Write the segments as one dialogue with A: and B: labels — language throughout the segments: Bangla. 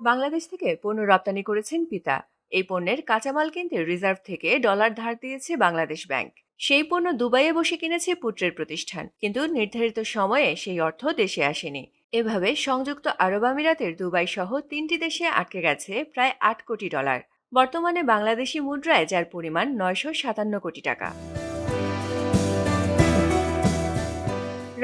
A: বাংলাদেশ থেকে পণ্য রপ্তানি করেছেন পিতা। এই পণ্যের কাঁচামাল কিনতে রিজার্ভ থেকে ডলার ধার দিয়েছে বাংলাদেশ ব্যাংক। সেই পণ্য দুবাইয়ে বসে কিনেছে পুত্রের প্রতিষ্ঠান। কিন্তু নির্ধারিত সময়ে সেই অর্থ দেশে আসেনি। এভাবে সংযুক্ত আরব আমিরাতের দুবাই সহ তিনটি দেশে আটকে গেছে প্রায় আট কোটি ডলার। বর্তমানে বাংলাদেশি মুদ্রায় যার পরিমাণ নয়শো সাতান্ন কোটি টাকা।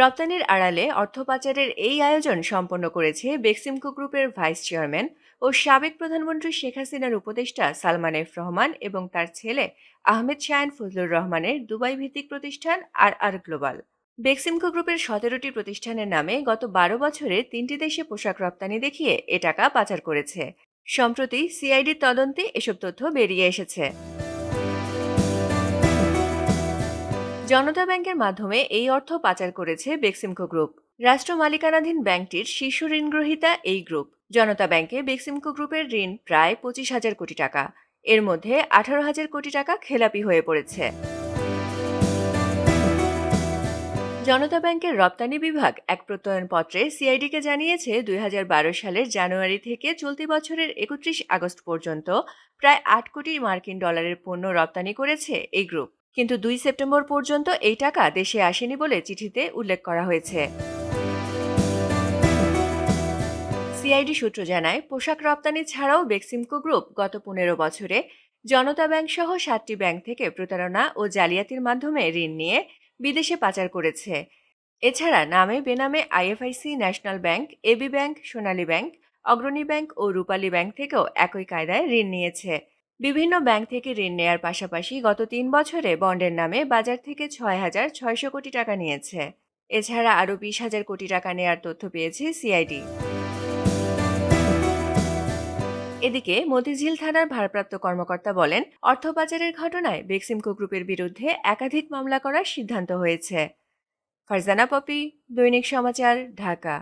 A: রপ্তানির আড়ালে অর্থ পাচারের এই আয়োজন সম্পন্ন করেছে বেক্সিমকো গ্রুপের ভাইস চেয়ারম্যান ও সাবেক প্রধানমন্ত্রী শেখ হাসিনার উপদেষ্টা সালমান এফ রহমান এবং তার ছেলে আহমেদ শায়ান ফজলুর রহমানের দুবাই ভিত্তিক প্রতিষ্ঠান আর আর গ্লোবাল। বেক্সিমকো গ্রুপের সতেরোটি প্রতিষ্ঠানের নামে গত বারো বছরে তিনটি দেশে পোশাক রপ্তানি দেখিয়ে এ টাকা পাচার করেছে। সম্প্রতি সিআইডির তদন্তে এসব তথ্য বেরিয়ে এসেছে। জনতা ব্যাংকের মাধ্যমে এই অর্থ পাচার করেছে বেক্সিমকো গ্রুপ। রাষ্ট্র মালিকানাধীন ব্যাংকটির শীর্ষ ঋণ গ্রহীতা এই গ্রুপ। জনতা ব্যাংকে বেক্সিমকো গ্রুপের ঋণ প্রায় পঁচিশ হাজার কোটি টাকা। এর মধ্যে আঠারো হাজার কোটি টাকা খেলাপি হয়ে পড়েছে। জনতা ব্যাংকের রপ্তানি বিভাগ এক প্রত্যয়নপত্রে সিআইডিকে জানিয়েছে, দুই হাজার বারো সালের জানুয়ারি থেকে চলতি বছরের একত্রিশ আগস্ট পর্যন্ত প্রায় আট কোটি মার্কিন ডলারের পণ্য রপ্তানি করেছে এই গ্রুপ। কিন্তু দুই সেপ্টেম্বর পর্যন্ত এই টাকা দেশে আসেনি বলে চিঠিতে উল্লেখ করা হয়েছে। সিআইডি সূত্র জানায়, পোশাক রপ্তানি ছাড়াও বেক্সিমকো গ্রুপ গত পনেরো বছরে জনতা ব্যাংক সহ সাতটি ব্যাংক থেকে প্রতারণা ও জালিয়াতির মাধ্যমে ঋণ নিয়ে বিদেশে পাচার করেছে। এছাড়া নামে বেনামে IFIC, national bank, AB bank, Sonali bank, Agrani bank ও রূপালী ব্যাংক থেকেও একই কায়দায় ঋণ নিয়েছে। বিভিন্ন ব্যাংক থেকে ঋণ নেয়ার পাশাপাশি গত তিন বছরে বন্ডের নামে বাজার থেকে ছয় হাজার ছয়শো কোটি টাকা নিয়েছে। এছাড়া আরও বিশ হাজার কোটি টাকা নেয়ার তথ্য পেয়েছে সিআইডি। এদিকে মতিঝিল থানার ভারপ্রাপ্ত কর্মকর্তা বলেন অর্থ পাচারের ঘটনায় বেক্সিমকো গ্রুপের বিরুদ্ধে একাধিক মামলা করার সিদ্ধান্ত হয়েছে। ফারজানা পপি, দৈনিক সমাচার, ঢাকা।